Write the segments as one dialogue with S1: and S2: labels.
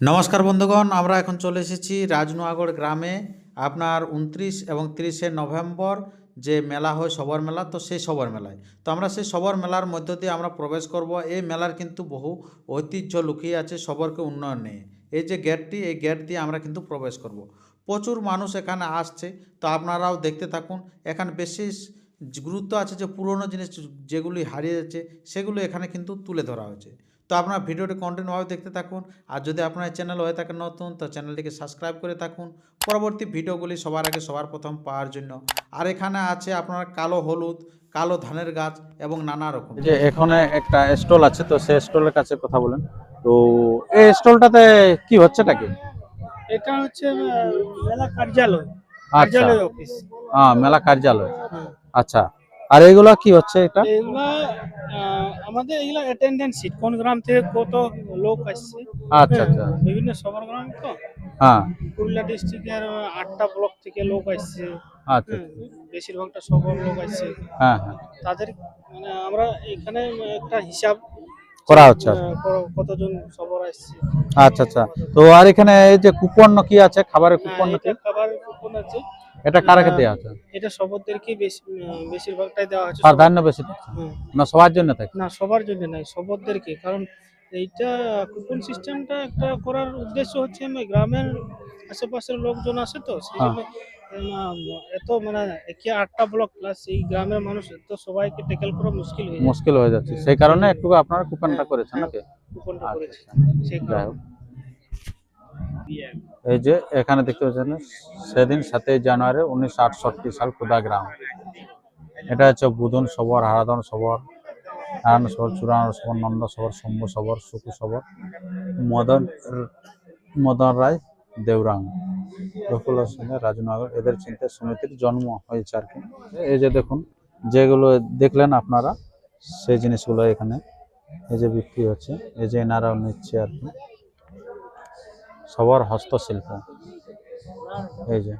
S1: নমস্কার বন্ধুগণ, আমরা এখন চলে এসেছি রাজনুয়াগড় গ্রামে। আপনার উনত্রিশ এবং তিরিশে নভেম্বর যে মেলা হয় সবর মেলা, তো সেই সবর মেলায়। তো আমরা সেই সবর মেলার মধ্য দিয়ে আমরা প্রবেশ করব। এই মেলার কিন্তু বহু ঐতিহ্য লুকিয়ে আছে সবরকে উন্নয়ন নিয়ে। এই যে গেটটি এই গেট দিয়ে আমরা কিন্তু প্রবেশ করব। প্রচুর মানুষ এখানে আসছে। তো আপনারাও দেখতে থাকুন, এখানে বেশি গুরুত্ব আছে যে পুরনো জিনিস যেগুলি হারিয়ে যাচ্ছে, সেগুলো এখানে কিন্তু তুলে ধরা হয়েছে। তো আপনার ভিডিওটি কন্টিনিউভাবে দেখতে থাকুন। আর যদি আপনার চ্যানেল হয়ে থাকে নতুন তো চ্যানেলটিকে সাবস্ক্রাইব করে থাকুন। পরবর্তী ভিডিওগুলি সবার আগে সবার প্রথম পাওয়ার জন্য। আর এখানে আছে আপনার কালো হলুদ কালো ধানের গাছ এবং নানা রকম।
S2: যে এখানে একটা স্টল আছে তো সেই স্টলের কাছে কথা বলেন। তো এই স্টলটাতে কি হচ্ছে নাকি?
S3: এটা হচ্ছে মেলা কার্যালয়।
S2: আচ্ছা।
S3: কার্যালয় অফিস
S2: হ্যাঁ মেলা কার্যালয়। আচ্ছা। আর এগুলা কি হচ্ছে এটা?
S3: এগুলা আমাদের এগুলা অ্যাটেন্ডেন্স সিট কোন গ্রাম থেকে কত লোক আসছে।
S2: আচ্ছা আচ্ছা।
S3: হ্যাঁ, বিভিন্ন সবার গ্রাম তো।
S2: হ্যাঁ।
S3: পুরুলিয়া ডিস্ট্রিক্টের আটটা ব্লক থেকে লোক আসছে।
S2: আচ্ছা
S3: হ্যাঁ, বেশিরভাগটা সবর লোক আসছে।
S2: হ্যাঁ হ্যাঁ।
S3: তাদের মানে আমরা এখানে একটা হিসাব
S2: করা হচ্ছে
S3: কতজন সবর আসছে।
S2: আচ্ছা আচ্ছা। তো আর এখানে এই যে কুপন কি আছে? খাবারের
S3: হ্যাঁ,
S2: কুপন
S3: এটা খাবারের কুপন আছে।
S2: এটা কারাকে দেওয়া আছে?
S3: এটা সবরদেরকে বেশি বেশিরভাগটাই দেওয়া হচ্ছে
S2: প্রাধান্য বেশি
S3: হ্যাঁ।
S2: না সবার জন্য থাকে?
S3: না সবার জন্য নাই সবরদেরকে কারণ এইটা কুপন সিস্টেমটা একটা করার উদ্দেশ্য হচ্ছে আমি গ্রামের আশেপাশের লোকজন আসে তো সেই
S2: হ্যাঁ।
S3: জন্য এত মানে একে আটটা ব্লক প্লাস এই গ্রামের মানুষ তো সবাইকে ট্যাকেল করা মুশকিল হয়ে
S2: মুশকিল হয়ে যাচ্ছে। সেই কারণে একটু আপনারা কুপনটা করেছেন নাকি?
S3: কুপনটা
S2: আচ্ছা,
S3: করেছে।
S2: আচ্ছা।
S3: সেই কারণে।
S2: এই যে এখানে দেখতে পাচ্ছেন সেদিন সাতই জানুয়ারি উনিশশো আটষট্টি সাল কুদাগ্রাম এটা হচ্ছে বুধন সবর হারাধন সবর, নারায়ণ সবর, চূড়ান্ত সবর, নন্দ সবর, শম্ভু সবর সুকু সবর, মদন মদন রায় দেওরাং গোকুলের সঙ্গে রাজনগর। এদের চিন্তা সমিতির জন্ম হয়েছে আর কি। এই যে দেখুন, যেগুলো দেখলেন আপনারা, সেই জিনিসগুলো এখানে এই যে বিক্রি হচ্ছে। এই যে এনারাও নিচ্ছে আর কি। সবার হস্তশিল্প। এই যে।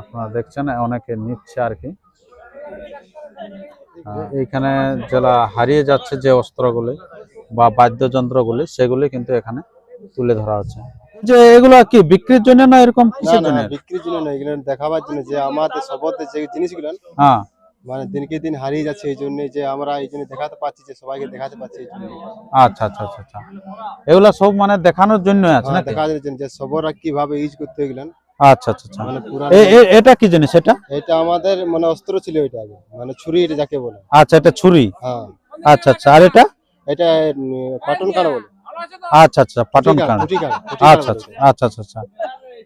S2: আপনারা দেখছেন অনেকে নিচ্ছে আর কি। এইখানে যারা হারিয়ে যাচ্ছে যে অস্ত্রগুলি বা বাদ্যযন্ত্রগুলি সেগুলি কিন্তু এখানে তুলে ধরা হচ্ছে। যে এগুলো কি বিক্রির জন্য না এরকম কিসের জন্য?
S4: বিক্রির জন্য না এগুলো দেখাবার জন্য যে আমাদের সবতে যে জিনিসগুলো
S2: হ্যাঁ।
S4: মানে দিনকে দিন হারিয়ে যাচ্ছে এই জন্য যে আমরা এই জন্য দেখাতে পাচ্ছি যে সবাইকে দেখাতে পাচ্ছি এই জন্য।
S2: আচ্ছা আচ্ছা আচ্ছা আচ্ছা। এগুলা সব মানে দেখানোর জন্য আছে
S4: হ্যাঁ,
S2: নাকি?
S4: দেখার জন্য যে সবরা কীভাবে ইউজ করতে এগুলো
S2: আচ্ছা আচ্ছা আচ্ছা।
S4: মানে
S2: এটা কি জিনিস এটা?
S4: এটা আমাদের মানে অস্ত্র ছিল এটা আগে। মানে ছুরি এটা যাকে বলে।
S2: আচ্ছা এটা ছুরি?
S4: হ্যাঁ।
S2: আচ্ছা আচ্ছা। আর এটা?
S4: এটা পাটন কানা বলে।
S2: আচ্ছা আচ্ছা পাটন
S4: কুটি
S2: আচ্ছা আচ্ছা আচ্ছা আচ্ছা আচ্ছা।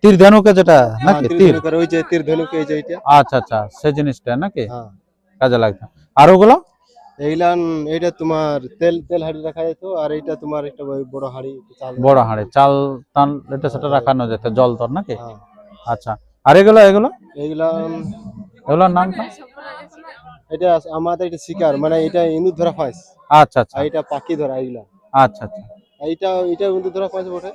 S2: তীর ধনুকে যেটা
S4: হ্যাঁ,
S2: নাকি
S4: তীর ওই যে তীর ধনুক এই যে এটা
S2: আচ্ছা আচ্ছা সেই জিনিসটা নাকি?
S4: হ্যাঁ।
S2: কাজে লাগছে আর ওগুলো?
S4: এইগুলান এইটা তোমার তেল তেল হাড়ি রাখা যেত আর এইটা তোমার একটা বড় হাড়ি চাল।
S2: বড় হাঁড়ি চাল টাল এটা সেটা রাখানো যেত জল তোর নাকি?
S4: হ্যাঁ।
S2: আচ্ছা। আর এগুলো এগুলো?
S4: এইগুলান
S2: এগুলোর নামটা
S4: এটা আমাদের এটা শিকার মানে এটা ধরা ফাঁস
S2: আচ্ছা আচ্ছা।
S4: এটা পাখি ধরা এইগুলা।
S2: আচ্ছা আচ্ছা।
S4: এইটা এটা ধরা ফাঁস বটে।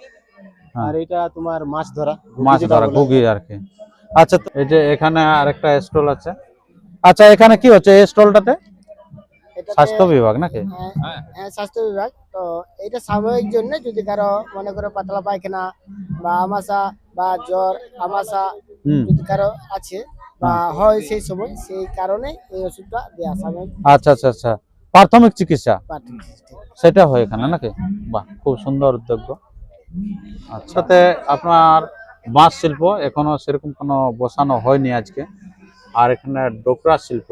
S2: হ্যাঁ।
S4: আর এটা তোমার মাছ ধরা
S2: মাছ ধরা। আর কি। আচ্ছা তো এই যে এখানে আরেকটা স্টল আছে। আচ্ছা এখানে কি হচ্ছে? এই স্টলটাতে? স্বাস্থ্য বিভাগ নাকি?
S5: হ্যাঁ, হ্যাঁ, স্বাস্থ্য বিভাগ। তো এটা সাময়িক জন্য যদি কারও মনে করো পাতলা পায়খানা বা আমাশা বা জ্বর আমাশা যদি কারও আছে বা হয় সেই সময় সেই কারণে এই ওষুধটা দেওয়া সাময়িক
S2: আচ্ছা আচ্ছা আচ্ছা। প্রাথমিক চিকিৎসা? সেটা হয় এখানে নাকি? বাহ খুব সুন্দর উদ্যোগ। আচ্ছা সাথে আপনার বাঁশ শিল্প এখনও সেরকম কোনো বসানো হয়নি আজকে। আর এখানে ডোকরা শিল্প।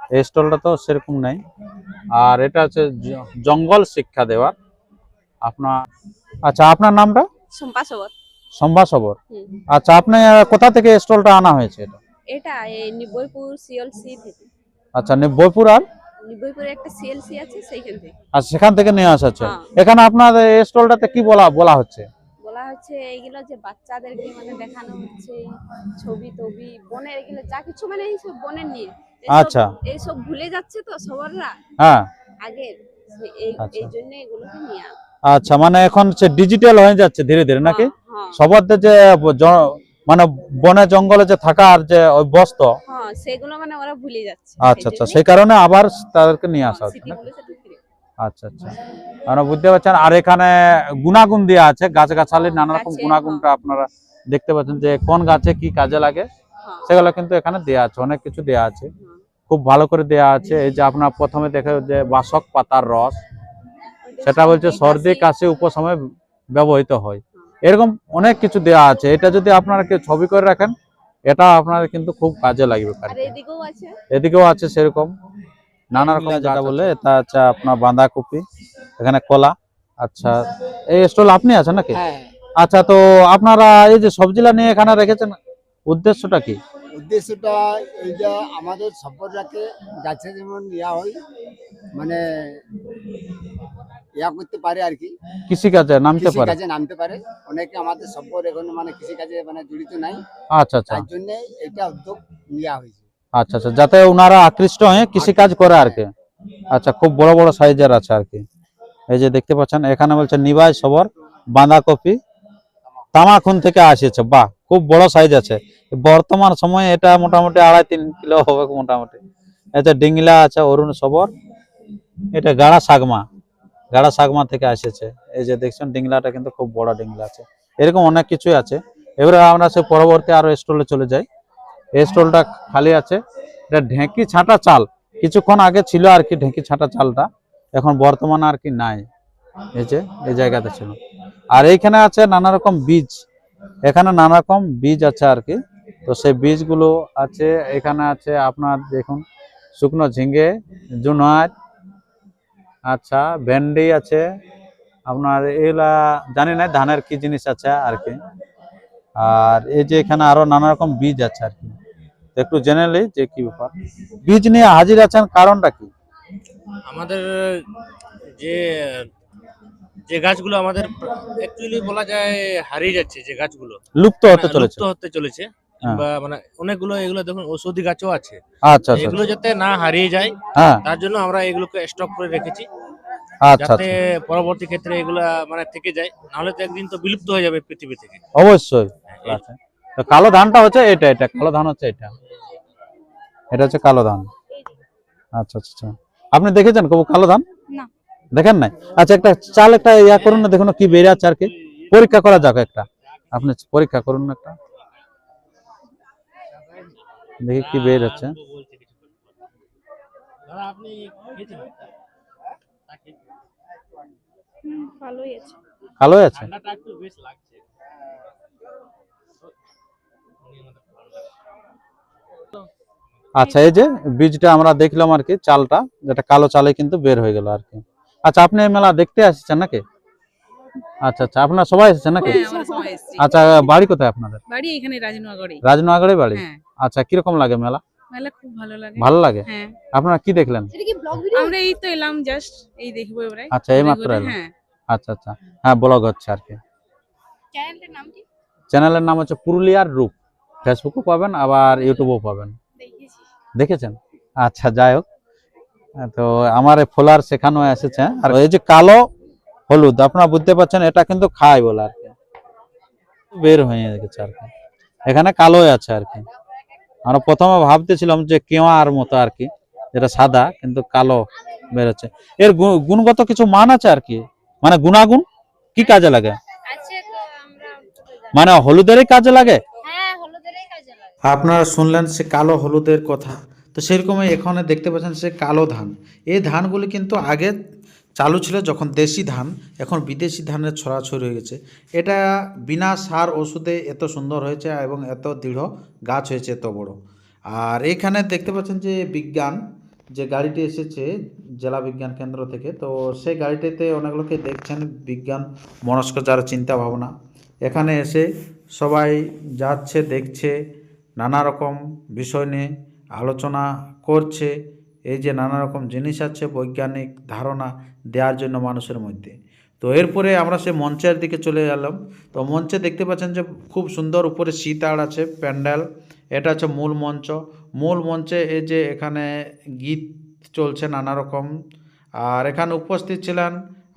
S2: এই স্টলটা তো সেরকম নেই। আর এটা হচ্ছে জঙ্গল শিক্ষা দেওয়ার। আপনার আচ্ছা আপনার নামটা?
S6: সম্পা সবর।
S2: সম্ভা সবর। আচ্ছা আপনি কোথা থেকে স্টলটা আনা হয়েছে এটা?
S6: এটা নিবইপুর সিএলসি থেকে।
S2: আচ্ছা আর?
S6: নিবইপুরে একটা সিএলসি আছে সেইখান থেকে।
S2: আর সেখান থেকে নিয়ে আসা হচ্ছে
S6: হ্যাঁ।
S2: এখানে আপনার এই স্টলটাতে কি বলা বলা হচ্ছে?
S6: হচ্ছে এইগুলো যে বাচ্চাদেরকে মানে দেখানো হচ্ছে ছবি টবি বনের এগুলো যা কিছু মানে এইসব বনের নিয়ে।
S2: আচ্ছা।
S6: এইসব ভুলে যাচ্ছে তো সবররা?
S2: হ্যাঁ।
S6: এই
S2: আচ্ছা।
S6: এই জন্য এগুলোকে নিয়ে
S2: আচ্ছা মানে এখন ডিজিটাল হয়ে যাচ্ছে ধীরে ধীরে নাকি?
S6: হ্যাঁ, হ্যাঁ।
S2: সবার যে মানে বনে জঙ্গলে যে থাকার যে অভ্যস্ত।
S6: হ্যাঁ সেগুলো মানে ওরা ভুলে যাচ্ছে।
S2: আচ্ছা আচ্ছা। সেই কারণে আবার তাদেরকে নিয়ে আসা হচ্ছে আচ্ছা আচ্ছা। আপনারা বুঝতে পারছেন আর এখানে গুণাগুণ দেওয়া আছে গাছ গাছালি নানা রকম গুণাগুণটা আপনারা দেখতে পাচ্ছেন যে কোন গাছে কি কাজে লাগে
S6: হ্যাঁ।
S2: সেগুলো কিন্তু এখানে দেওয়া আছে অনেক কিছু দেওয়া আছে। খুব ভালো করে দেওয়া আছে এই যে আপনার প্রথমে দেখে যে বাসক পাতার রস সেটা বলছে সর্দি কাশি। উপসময়ে ব্যবহৃত হয়। এরকম অনেক কিছু দেওয়া আছে এটা যদি আপনারা কেউ ছবি করে রাখেন এটা আপনার কিন্তু খুব কাজে লাগবে।
S6: এদিকেও আছে
S2: সেরকম। নানা রকম যেটা বলে এটা হচ্ছে আপনার বাঁধাকপি এখানে কলা আচ্ছা এই স্টল আপনি আছেন নাকি?
S5: হ্যাঁ।
S2: আচ্ছা তো আপনারা এই যে সবজিলা নিয়ে এখানে রেখেছেন উদ্দেশ্যটা কি?
S5: উদ্দেশ্যটা এই যে আমাদের সম্পদটাকে গাছে যেমন ইয়া হয় মানে ইয়া করতে পারে আর কি।
S2: কৃষি কাজে নামতে পারে।
S5: কাজে নামতে পারে। অনেকে আমাদের সম্পদ এখন মানে কৃষি কাজে মানে জড়িত নাই।
S2: আচ্ছা আচ্ছা।
S5: তার জন্য এটা উদ্যোগ নেওয়া হয়েছে।
S2: আচ্ছা আচ্ছা যাতে ওনারা আকৃষ্ট হয়ে কৃষি কাজ করে আর কি। আচ্ছা খুব বড় বড় সাইজের আছে আর কি। এই যে দেখতে পাচ্ছেন, এখানে বলছে নিবাই সবর, বাঁধাকপি, তামাখুন থেকে আসিয়েছে। বাহ, খুব বড় সাইজ আছে। বর্তমান সময়ে এটা মোটামুটি আড়াই, তিন কিলো হবে মোটামুটি। এতে ডিংলা আছে, অরুণ সবর, এটা গাড়া সাগমা গাড়া সাগমা থেকে আসেছে এই যে দেখছেন, ডিংলাটা কিন্তু খুব বড় ডিংলা আছে। এরকম অনেক কিছুই আছে। এবারে আমরা সে পরবর্তী আরও স্টলে চলে যাই। এই স্টলটা খালি আছে। এটা ঢেঁকি ছাঁটা চাল। কিছুক্ষণ আগে ছিল আর কি ঢেঁকি ছাঁটা চালটা। এখন বর্তমানে আর কি নাই। এই যে, এই জায়গাতে ছিল। আর এইখানে আছে নানা রকম বীজ। এখানে নানা রকম বীজ আছে আর কি। তো সেই বীজগুলো আছে, এখানে আছে আপনার দেখুন, শুকনো ঝিঙ্গে জুনার আচ্ছা ভেন্ডি আছে। আপনার এগুলা জানি না, ধানের কি জিনিস আছে আর কি। আর এই যে এখানে আরও নানা রকম বীজ আছে আর কি। একটু জেনে নিই যে কি ব্যাপার। বীজ নিয়ে হাজির আছেন কারণটা কি?
S7: আমাদের যে যে গাছগুলো আমাদের অ্যাকচুয়ালি বলা যায় হারিয়ে যাচ্ছে যে গাছগুলো।
S2: লুপ্ত হতে
S7: মানে
S2: চলেছে।
S7: লুপ্ত হতে চলেছে।
S2: হ্যাঁ।
S7: বা মানে অনেকগুলো এগুলো দেখুন ঔষধি গাছও আছে।
S2: আচ্ছা আচ্ছা
S7: এগুলো যাতে না হারিয়ে যায়
S2: হ্যাঁ।
S7: তার জন্য আমরা এগুলোকে স্টক করে রেখেছি।
S2: আচ্ছা
S7: যাতে
S2: আচ্ছা
S7: পরবর্তী ক্ষেত্রে এগুলা মানে থেকে যায় নাহলে তো একদিন তো বিলুপ্ত হয়ে যাবে পৃথিবী থেকে।
S2: অবশ্যই। আচ্ছা। তো কালো ধানটা হচ্ছে এটা এটা কালো ধান হচ্ছে এটা। এটা হচ্ছে কালো ধান। আচ্ছা আচ্ছা আচ্ছা। আপনি দেখেছেন কবু কালো ধান? দেখেন নাই? আচ্ছা একটা চাল একটা ইয়া করুন না দেখুন কি বেরিয়ে আছে আর কি। পরীক্ষা করা যাক একটা। আপনি পরীক্ষা করুন না একটা। দেখি কি বের হচ্ছে।
S6: আছে।
S2: কালোই আছে
S7: ঠান্ডাটা একটু বেশ লাগছে
S2: আচ্ছা এই যে বীজটা আমরা দেখলাম আর কি চালটা যেটা কালো চালে কিন্তু বের হয়ে গেল আর কি। আচ্ছা আপনি এই মেলা দেখতে আসছেন নাকি? আচ্ছা আচ্ছা আপনারা সবাই এসেছেন নাকি?
S8: হ্যাঁ
S2: আচ্ছা বাড়ি কোথায় আপনাদের?
S8: বাড়ি এখানে রাজনগরে।
S2: রাজনগরে বাড়ি?
S8: হ্যাঁ।
S2: আচ্ছা কীরকম লাগে মেলা?
S8: মেলা খুব ভালো লাগে।
S2: ভালো লাগে?
S8: হ্যাঁ।
S2: আপনারা কি দেখলেন?
S6: এটা কি ব্লগ ভিডিও
S8: আমরা এই তো এলাম জাস্ট এই দেখব এবারে।
S2: আচ্ছা এই মাত্র এলাম।
S8: হ্যাঁ।
S2: আচ্ছা আচ্ছা। হ্যাঁ ব্লগ হচ্ছে আর কি।
S6: চ্যানেলটার নাম কি?
S2: চ্যানেলের নাম হচ্ছে পুরুলিয়ার রূপ। ফেসবুকও পাবেন আবার ইউটিউবও পাবেন। দেখেছেন? আচ্ছা যাই হোক। আহ, তো আমার ফোলার সেখানেও এসেছে। আর এই যে কালো হলুদ আপনারা বুঝতে পারছেন এটা কিন্তু খায় বলে আর কি। বের হয়ে গেছে আর কি। এখানে কালোই আছে আর কি। আমরা প্রথমে ভাবতেছিলাম যে কেওয়ার মতো আর কি যেটা সাদা কিন্তু কালো বেরোচ্ছে। এর গুণগত কিছু মান আছে আর কি? মানে গুণাগুণ কি কাজে লাগে? মানে হলুদেরই কাজে লাগে
S6: হ্যাঁ হলুদেরই কাজে লাগে
S1: আপনারা শুনলেন সে কালো হলুদের কথা। তো সেরকমই এখানে দেখতে পাচ্ছেন সে কালো ধান। এই ধানগুলি কিন্তু আগে চালু ছিল যখন দেশি ধান, এখন বিদেশি ধানের ছড়াছড়ি হয়ে গেছে। এটা বিনা সার ওষুধে এত সুন্দর হয়েছে এবং এত দৃঢ় গাছ হয়েছে এত বড়। আর এখানে দেখতে পাচ্ছেন যে বিজ্ঞান, যে গাড়িটি এসেছে জেলা বিজ্ঞান কেন্দ্র থেকে, তো সেই গাড়িটিতে অনেক লোকে দেখছেন বিজ্ঞান, মনস্ক যারা চিন্তা ভাবনা। এখানে এসে সবাই যাচ্ছে, দেখছে নানা রকম বিষয় নিয়ে আলোচনা করছে। এই যে নানা রকম জিনিস আছে বৈজ্ঞানিক ধারণা দেওয়ার জন্য মানুষের মধ্যে। তো এরপরে আমরা সে মঞ্চের দিকে চলে গেলাম তো মঞ্চে দেখতে পাচ্ছেন যে খুব সুন্দর উপরে সীতার আছে, প্যান্ডেল। এটা হচ্ছে মূল মঞ্চ। মূল মঞ্চে এই যে এখানে গীত চলছে নানা রকম। আর এখানে উপস্থিত ছিলেন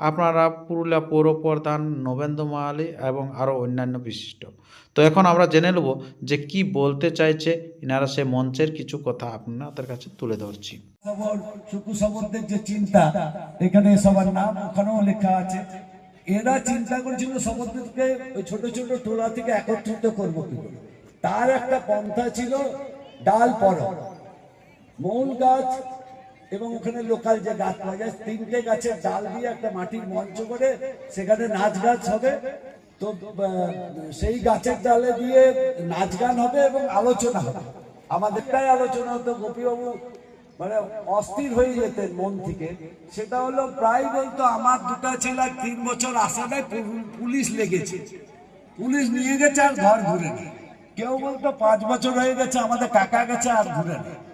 S2: আপনারা পুরুলিয়া পৌর প্রধান নবেন্দ্র মাহালি এবং আরও অন্যান্য বিশিষ্ট। তো এখন আমরা জেনে নেব যে কি বলতে চাইছে এনারা সে মঞ্চের কিছু কথা আপনাদের কাছে তুলে ধরছি।
S9: সুকু যে চিন্তা, এখানে সবার নাম ওখানেও লেখা আছে। এরা চিন্তা করেছিল সবরদেরকে ওই ছোট ছোট টোলা থেকে একত্রিত করব তার একটা পন্থা ছিল ডাল পর মৌল গাছ এবং ওখানে লোকাল যে গাছ পাওয়া যায়, তিনটে গাছের ডাল দিয়ে একটা মাটির মঞ্চ করে সেখানে নাচ গাছ হবে। তো সেই গাছের ডালে দিয়ে নাচ গান হবে এবং আলোচনা হবে। আমাদেরটাই আলোচনা হতো, গোপীবাবু মানে অস্থির হয়ে যেতেন মন থেকে। সেটা হলো প্রায় বলতো, আমার দুটা ছেলে তিন বছর আসামে পু- পুলিশ লেগেছে। পুলিশ নিয়ে গেছে আর ঘর ঘুরে কেউ বলতো, পাঁচ বছর হয়ে গেছে, আমাদের কাকা গেছে আর ঘুরে নেই।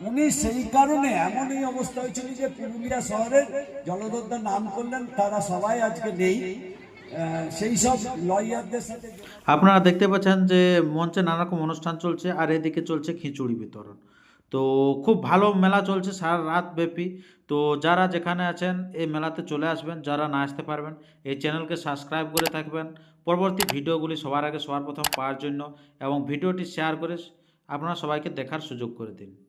S9: উনি সেই কারণে এমনই অবস্থা হয়েছিল যে পুরুলিয়া শহরের জলদত্তার নাম করলেন, তারা সবাই আজকে নেই।
S2: আপনারা দেখতে পাচ্ছেন যে মঞ্চে নানা রকম অনুষ্ঠান চলছে, আর এদিকে চলছে খিচুড়ি বিতরণ। তো খুব ভালো মেলা চলছে সারা রাত ব্যাপী। তো যারা যেখানে আছেন, এই মেলাতে চলে আসবেন, যারা না আসতে পারবেন, এই চ্যানেলকে সাবস্ক্রাইব করে থাকবেন। পরবর্তী ভিডিওগুলি সবার আগে সবার প্রথম পাওয়ার জন্য এবং ভিডিওটি শেয়ার করে আপনারা সবাইকে দেখার সুযোগ করে দিন।